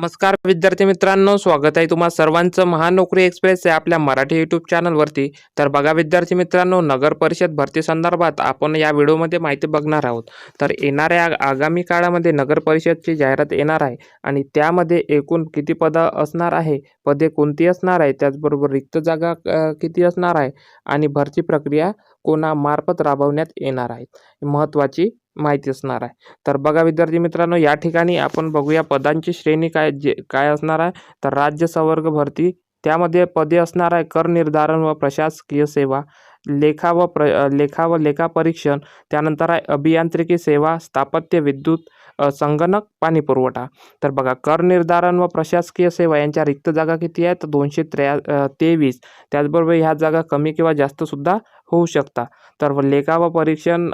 नमस्कार विद्यार्थी मित्रांनो स्वागत आहे तुम्हा सर्वांचं महानोकरी एक्सप्रेस या आपल्या मराठी यूट्यूब चॅनलवरती तर बघा विद्यार्थी मित्रांनो नगर परिषद भरती संदर्भात आपण या व्हिडिओमध्ये माहिती बघणार आहोत. तर येणाऱ्या आगामी काळामध्ये नगर परिषदची जाहिरात येणार आहे आणि त्यामध्ये एकूण किती पदं असणार आहे पदे कोणती असणार आहे त्याचबरोबर रिक्त जागा किती असणार आहे आणि भरती प्रक्रिया कोणामार्फत राबवण्यात येणार आहे. महत्त्वाची माहिती असणार आहे. तर बघा विद्यार्थी मित्रांनो या ठिकाणी आपण बघूया पदांची श्रेणी काय जे काय असणार आहे. तर राज्य संवर्ग भरती त्यामध्ये पदे असणार आहे कर निर्धारण व प्रशासकीय सेवा लेखा व प्र लेखा व लेखा परीक्षण त्यानंतर आहे अभियांत्रिकी सेवा स्थापत्य विद्युत संगणक पाणी पुरवठा. तर बघा कर निर्धारण व प्रशासकीय सेवा यांच्या रिक्त जागा किती आहेत? तर दोनशे त्र्या तेवीस. त्याचबरोबर ह्या जागा कमी किंवा जास्तसुद्धा होऊ शकता. तर लेखा व परीक्षण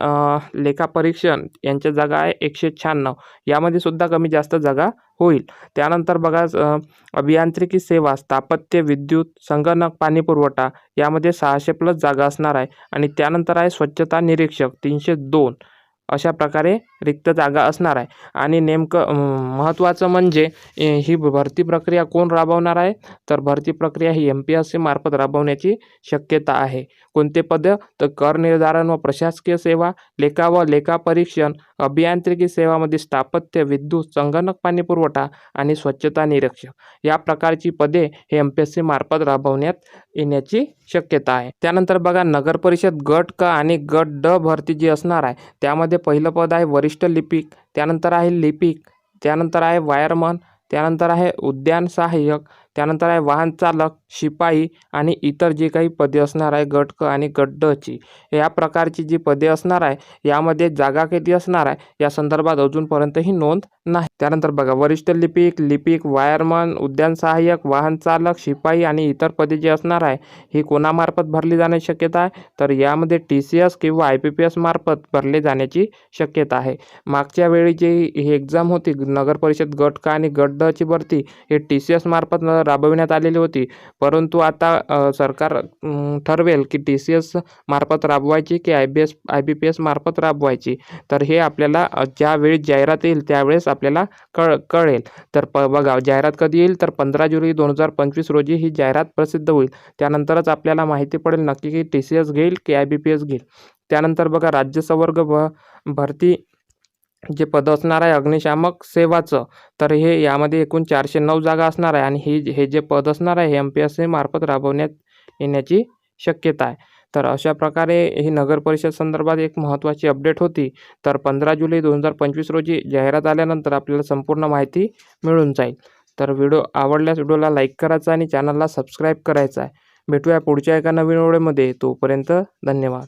लेखा परीक्षण यांच्या जागा आहे एकशे शहाण्णव. यामध्ये सुद्धा कमी जास्त जागा होईल. त्यानंतर बघा अभियांत्रिकी सेवा स्थापत्य विद्युत संगणक पाणी पुरवठा यामध्ये सहाशे प्लस जागा असणार आहे. आणि त्यानंतर आहे स्वच्छता निरीक्षक तीनशे दोन. अशा प्रकारे रिक्त जागा असणार आहे. आणि नेमकं महत्त्वाचं म्हणजे ही भरती प्रक्रिया कोण राबवणार आहे? तर भरती प्रक्रिया ही एम पी एस सी मार्फत राबवण्याची शक्यता आहे. कोणते पद? तर कर निर्धारण व प्रशासकीय सेवा लेखा व लेखा परीक्षण अभियांत्रिकी सेवामध्ये स्थापत्य विद्युत संगणक पाणी पुरवठा आणि स्वच्छता निरीक्षक. या प्रकारची पदे हे एम पी एस सी मार्फत राबवण्यात येण्याची शक्यता आहे. त्यानंतर बघा नगर परिषद गट क आणि गट ड भरती जी असणार आहे त्यामध्ये पहिलं पद आहे वरिष्ठ लिपिक त्यानंतर आहे लिपिक त्यानंतर आहे वायरमन त्यानंतर आहे उद्यान सहाय्यक त्यानंतर आहे वाहन चालक शिपाई आणि इतर जी काही पदे असणार आहे गट क आणि गट ची या प्रकारची जी पदे असणार आहे यामध्ये जागा किती असणार आहे या संदर्भात अजूनपर्यंतही नोंद नाही. त्यानंतर बघा वरिष्ठ लिपिक लिपिक वायरमन उद्यान सहाय्यक वाहन चालक शिपाई आणि इतर पदे जी असणार आहे ही कोणामार्फत भरली जाण्याची शक्यता आहे? तर यामध्ये टी सी एस किंवा आय पी पी एस मार्फत भरले जाण्याची शक्यता आहे. मागच्या वेळी जी ही एक्झाम होती नगर परिषद गट आणि गट ची भरती हे टी सी एस मार्फत न- राबविण्यात आलेली होती. परंतु आता सरकार ठरवेल की टी सी एस मार्फत राबवायची की I B S I B P S मार्फत राबवायची. तर हे आपल्याला ज्यावेळी जाहिरात येईल त्यावेळेस आपल्याला कळ कळेल. तर प बघा जाहिरात कधी येईल? तर पंधरा जुलै दोन हजार पंचवीस रोजी ही जाहिरात प्रसिद्ध होईल. त्यानंतरच आपल्याला माहिती पडेल नक्की की टी सी एस घेईल की आय बी पी एस घेईल. त्यानंतर बघा राज्य संवर्ग भ भरती जे पद असणार आहे अग्निशामक सेवाचं तर हे यामध्ये एकूण चारशे नऊ जागा असणार आहे आणि ही हे जे पद असणार आहे हे एम पी एस सी मार्फत राबवण्यात येण्याची शक्यता आहे. तर अशा प्रकारे ही नगर परिषद संदर्भात एक महत्त्वाची अपडेट होती. तर पंधरा जुलै दोन हजार पंचवीस रोजी जाहिरात आल्यानंतर आपल्याला संपूर्ण माहिती मिळून जाईल. तर व्हिडिओ आवडल्यास व्हिडिओला लाईक करायचा आणि चॅनलला सबस्क्राईब करायचा आहे. भेटूया पुढच्या एका नवीन ओळीमध्ये तोपर्यंत धन्यवाद.